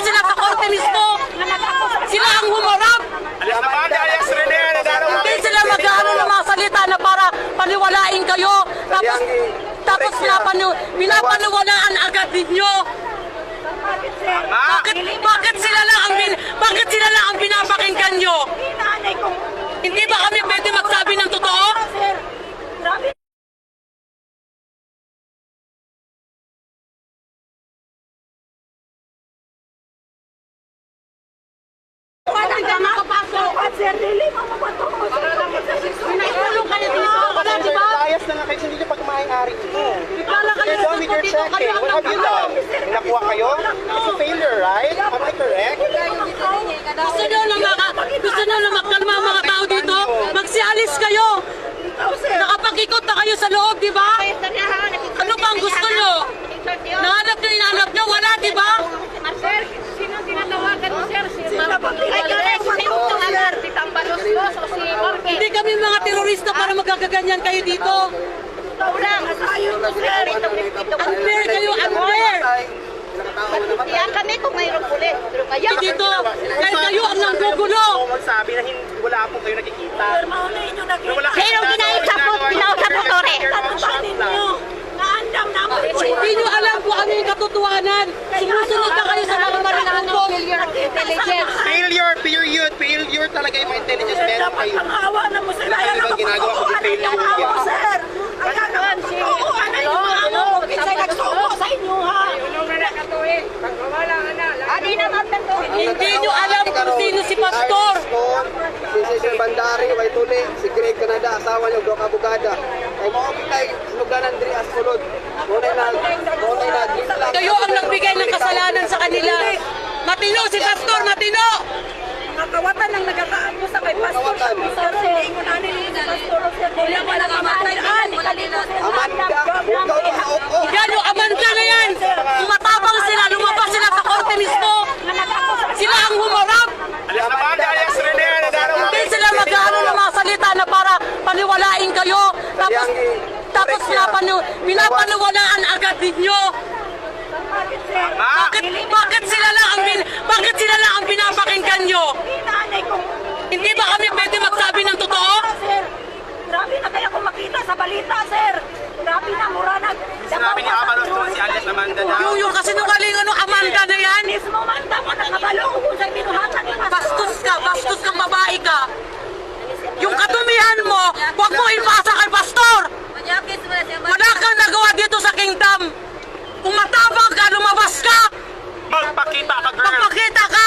sila sa korte mismo. Sila ang humarap. Hindi sila mag-ano ng mga salita na para paniwalain kayo. Tapos, tapos pinapanu, pinapaniwalaan agad ninyo. Bakit, bakit sila lang ang bin, bakit sila lang ang pinapakinggan nyo? Hindi ba kami pwede magsabi ng totoo? Pinahulong kayo dito. Wala, di ba? Bias na nga kayo, hindi nyo pagmamayari ito. Bigla kayo You're done with your dito. Kayo checking. ang What have you done? Nakuha kayo? It's a failure, right? Am I correct? Gusto nyo na mga, gusto nyo na magkalma ang mga tao dito? Magsialis kayo. Nakapag-ikot na kayo sa loob, di ba? Ano bang gusto nyo? Nahanap nyo, hinahanap nyo, wala, di ba? Sir, sino tinatawagan mo, sir? Si Ma'am Ay, correct. Sino tinatawagan? Si Tambalos Boss o si Jorge? Hindi kami mga terorista para magkagaganyan kayo dito. Unfair kayo, unfair. Iyan kami kung mayroong pulis. Pero kayo, dito. Dahil kayo ang nanggugulo. Magsabi na hindi, wala po kayo nakikita. Pero ginausap po, ginausap po, Tore. Hindi nyo alam kung ano yung katotohanan. Sumusunod na kayo sa mga of intelligence. Failure, period. Failure talaga yung mga intelligence meron kayo. Awa na mo sila. Wala ibang ginagawa kundi failure yan. Sir, ayan naman. Oo, ano yung mga ano? Kinsay nagsuko sa inyo, ha? Adi naman to. Hindi nyo alam kung sino si Pastor. Si Sir Bandari, Waituli, si Greg Canada, asawa niyo, Dok Abugada. Kay mo kay luganan diri as sulod. Munay na, munay na. Kayo ang nagbigay ng kasalanan sa kanila. Matino si Pastor, matino! Mga kawatan ang nagataan mo sa kay Pastor. Sir, hindi mo na nila si Pastor. Wala mo lang kamatayan. Amanda, ikaw. Yan yung amanta na yan! Tumatapang sila, lumabas sila sa korte mismo. Sila ang humarap. Naman, alias Rene, Hindi sila mag-ano ng mga salita na para paniwalain kayo. Tapos, tapos pinapanu, pinapaniwalaan agad ninyo. Bakit, bakit sila lang ang bin, bakit sila lang ang pinapakinggan nyo? Hindi ba kami pwede magsabi ng totoo? sir. Grabe na kaya kung makita sa balita, sir. Grabe na, mura na. Sinabi ni doon si alias Amanda daw. Yung, yung kasinungaling ano, Amanda na yan? Mismo man, tama na kabalo kung sa'y binuhatan ni Pastor. Bastos ka, bastos kang babae ka. Yung katumihan mo, huwag mo ipasa kay pastor. Wala kang nagawa dito sa kingdom. Kung matapang ka, lumabas ka. Magpakita ka, girl. Magpakita ka.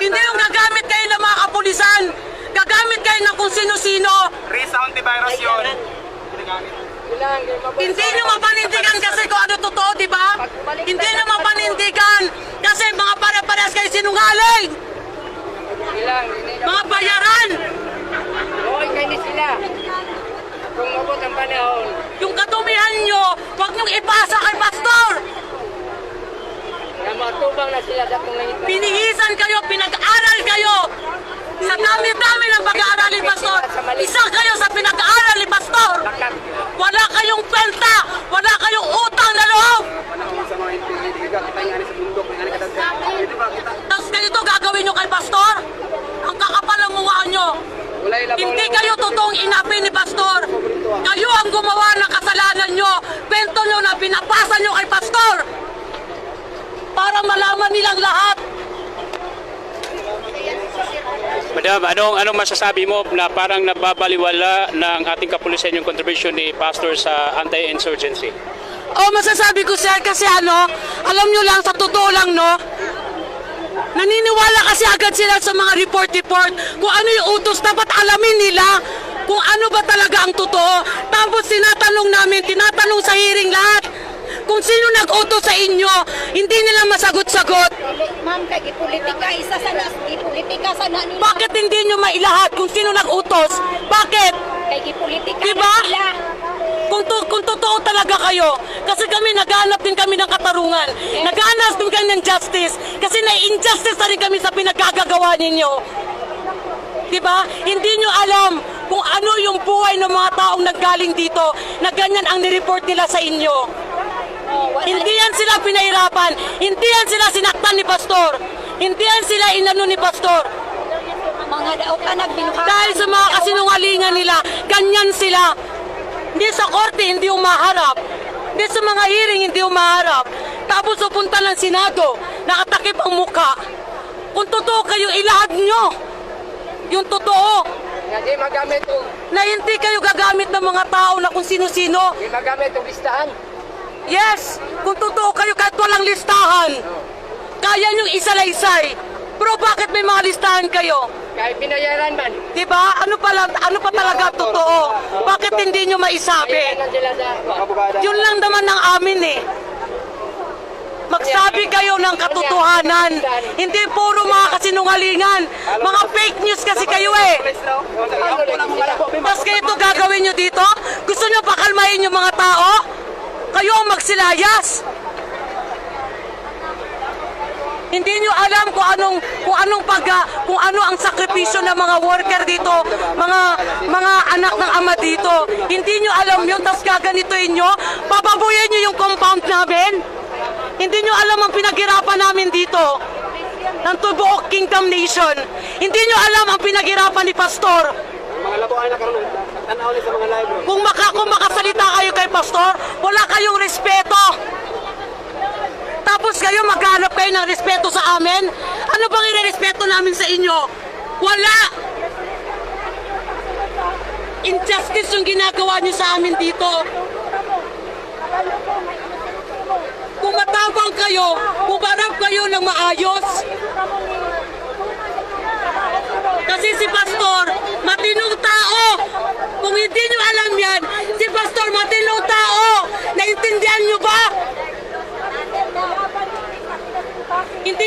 Hindi yung gagamit kayo ng mga kapulisan. Gagamit kayo ng kung sino-sino. Race antivirus yun. Hindi nyo mapanindigan kasi kung ano totoo, di ba? Hindi nyo mapanindigan kasi mga pare-parehas kayo sinungaling. Mga bayaran. Okay kayo ni sila. Kung mabot ang panahon, Yung katumihan nyo, huwag nyong ipasa kay pastor. na matubang na sila na Pinihisan kayo, pinag-aral kayo. Sa dami-dami ng pag-aaral ni pastor, isa kayo sa pinag-aaral ni pastor. bakat. Wala kayong penta, wala kayong utang na loob. Sa mga intelligence, kita nga sa bundok, nga ni kadagdag. Di ba kita? Tapos ganito gagawin nyo kay pastor? Ang kakapal ng mukha nyo. Wala ilabaw Hindi kayo totoong inapi ni pastor. Kayo ang gumawa ng kasalanan nyo. Bento nyo na pinapasa nyo kay pastor. Para malaman nilang lahat. Madam, anong anong masasabi mo na parang nababaliwala ng ating kapulisan yung contribution ni Pastor sa anti-insurgency? Oh, masasabi ko sir kasi ano, alam nyo lang sa totoo lang no, naniniwala kasi agad sila sa mga report-report kung ano yung utos, dapat alamin nila kung ano ba talaga ang totoo. Tapos tinatanong namin, tinatanong sa hearing lahat kung sino nag-utos sa inyo, hindi nila masagot-sagot. Ma'am, kay gipolitika, isa sa nas, gipolitika sa nila. Bakit hindi nyo mailahat kung sino nag-utos? Bakit? Kay gipolitika Diba? na sila. Kung, to, kung totoo talaga kayo, kasi kami naghanap din kami ng katarungan, naghanap din kami ng justice, kasi na-injustice na rin kami sa pinagkagagawa ninyo. Diba? Hindi nyo alam kung ano yung buhay ng mga taong naggaling dito na ganyan ang nireport nila sa inyo. Hindi yan sila pinahirapan. Hindi yan sila sinaktan ni Pastor. Hindi yan sila inano ni Pastor. Mga daot ka nagbinuha. Dahil sa mga kasinungalingan nila, ganyan sila. Hindi sa korte, hindi umaharap. Hindi sa mga hearing, hindi umaharap. Tapos pupunta ng Senado, nakatakip ang muka. Kung totoo kayo, ilahad nyo. Yung totoo, Nga di magamit o, na hindi kayo gagamit ng mga tao na kung sino-sino. di magamit o listahan. Yes, kung totoo kayo kahit walang listahan, kaya nyo isalaysay. Pero bakit may mga listahan kayo? Kahit binayaran man. Di ba? Ano pala, ano pa talaga totoo? Bakit hindi nyo maisabi? Yun lang naman ng amin eh. Magsabi kayo ng katotohanan. Hindi puro mga kasinungalingan. Mga fake news kasi kayo eh. Tapos kayo ito gagawin nyo dito? Gusto nyo pakalmahin yung mga tao? Kayo ang magsilayas. Hindi nyo alam kung anong kung anong pag kung ano ang sakripisyo ng mga worker dito, mga mga anak ng ama dito. Hindi nyo alam yun, tapos gaganituin nyo, papabuyan nyo yung compound namin. Hindi nyo alam ang pinaghirapan namin dito ng Tubuok Kingdom Nation. Hindi nyo alam ang pinaghirapan ni Pastor. Mga labo ay nakaroon. Tanaw sa mga live. Kung, maka, kung makasalita kayo kay Pastor, wala kayong respeto. Tapos kayo maghanap kayo ng respeto sa amin? Ano bang irerespeto namin sa inyo? Wala! Injustice yung ginagawa niyo sa amin dito. Kung matapang kayo, bumarap kayo ng maayos. Kasi si Pastor, matinong tao. Kung hindi nyo alam yan, si Pastor matinong tao. Naintindihan nyo ba?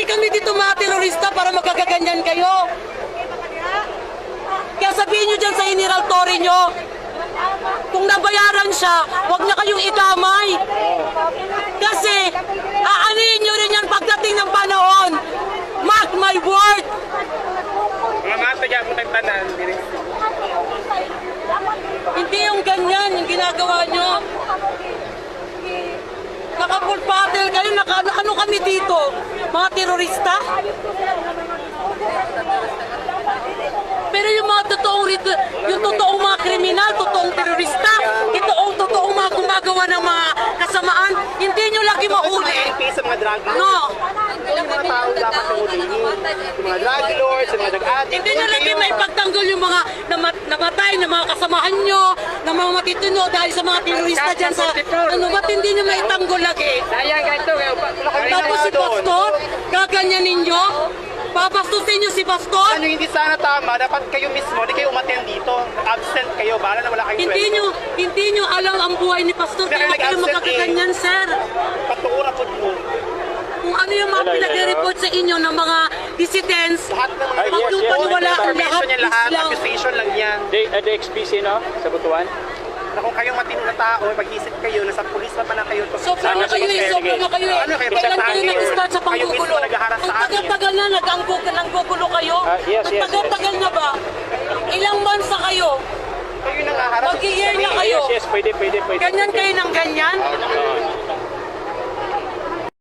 Hindi kami dito mga terorista para magkakaganyan kayo. Kaya sabihin nyo dyan sa General Torre nyo, kung nabayaran siya, huwag na kayong idamay. Kasi, aanihin nyo rin yan pagdating ng panahon. Mark my word. Mga taga mo tanan. Hindi yung ganyan, yung ginagawa nyo. Naka-full battle kayo, naka, ano kami dito? Mga terorista? Pero yung mga totoong yung totoong mga kriminal, totoong terorista, totoong totoong mga gumagawa ng mga kasamaan, hindi nyo lagi mahuli. Sa mga drug. No, Yung mga tao dapat mahulihin. Yung mga drug lords, yung mga drug addicts. hindi nyo lagi may pagtanggol yung mga namat, namatay na mga kasamahan nyo, na mga matitino dahil sa mga terorista dyan sa, ano, ba't hindi nyo may tanggol lagi? Sayang ka ito. kaya- Tapos si Pastor, gaganyanin nyo? Papastusin nyo si Pastor? Ano hindi sana tama, dapat kayo mismo, di kayo umattend dito. Absent kayo, bala na wala kayong Hindi nyo, hindi nyo alam ang buhay ni Pastor, Kaya kayo magkakaganyan, sir. Patuura po mo. Kung ano yung mga pinag-report sa inyo ng mga dissidents, Lahat ng mga Ay, yes, yes. magpapaniwala ang lahat, information yan lahat, please lang. accusation lang yan. The, uh, the XPC, no? Sa Butuan? Na kung kayong matino na tao, mag-isip kayo, nasa pulis pa pa na kayo. Sobrang na kayo eh, sobrang na kayo eh. Ano kayo, Kailan kayo nag-start sa panggugulo? Ang amin. tagal-tagal na, nag-anggulo nanggugulo kayo. Ah, yes, yes, tagal-tagal na ba? Ilang months na kayo? Kayo nang haharap. Mag-year na kayo. Yes, yes, pwede, pwede, pwede. Ganyan kayo ng ganyan? Oo.